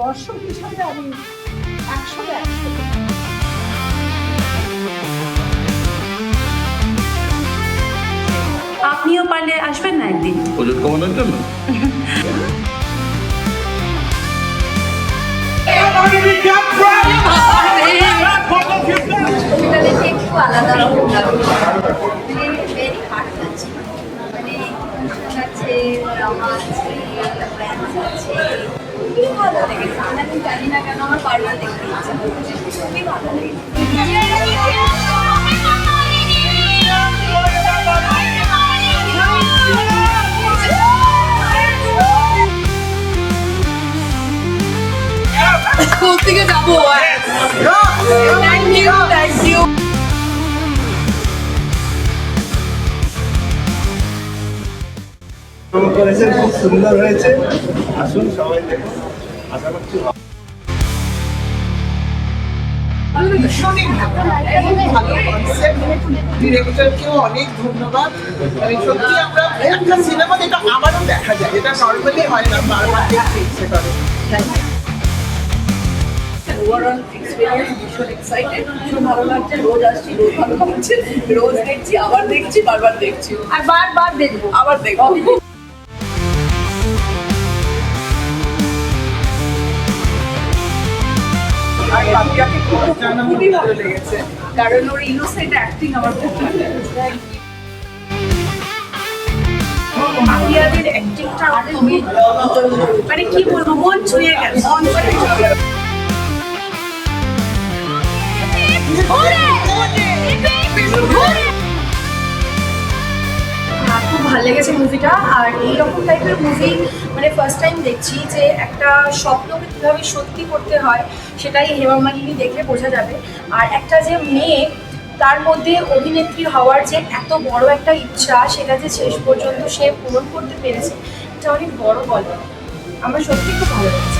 যে আমি একশো একশো আপনিও পারলে আসবেন না একদিন? ওজন কমানোর জন্য? ছবিটা দেখে একটু আলাদা রকম খুবই ভালো লেগেছে আমি এখন জানি না কেন আমার বারবার দেখতে ইচ্ছে করছে খুবই ভালো স্কুল থেকে যাব থ্যাংক ইউ থ্যাংক ইউ শুরু খুব সুন্দর হয়েছে। আসুন সবাই দেখুন। আশা করছি ভীষণই ভালো। ভালো কনসেপ্ট ডিরেক্টরকেও অনেক ধন্যবাদ। মানে সত্যি আমরা একটা সিনেমা যেটা আবারও দেখা যায় যেটা নর্মালি হয় না বারবার দেখতে ইচ্ছে করে। ওভারঅল এক্সপিরিয়েন্স ভীষণ এক্সাইটেড ভীষণ ভালো লাগছে। রোজ আসছি রোজ ভালো লাগছে। রোজ দেখছি আবার দেখছি বারবার দেখছি। আর বারবার দেখব। আবার দেখব। খুবই ভালো লেগেছে কারণ ওর ইনোসেন্ট অ্যাক্টিং আমার খুব ভালো লেগেছে মানে কি বলব মন ছুঁয়ে গেছে ভালো লেগেছে মুভিটা আর এইরকম টাইপের মুভি মানে ফার্স্ট টাইম দেখছি যে একটা স্বপ্নকে কীভাবে সত্যি করতে হয়, সেটাই হেমা মালিনী দেখলে বোঝা যাবে। আর একটা যে মেয়ে, তার মধ্যে অভিনেত্রী হওয়ার যে এত বড় একটা ইচ্ছা, সেটা যে শেষ পর্যন্ত সে পূরণ করতে পেরেছে, এটা অনেক বড় গল্প। আমার সত্যি খুব ভালো লেগেছে।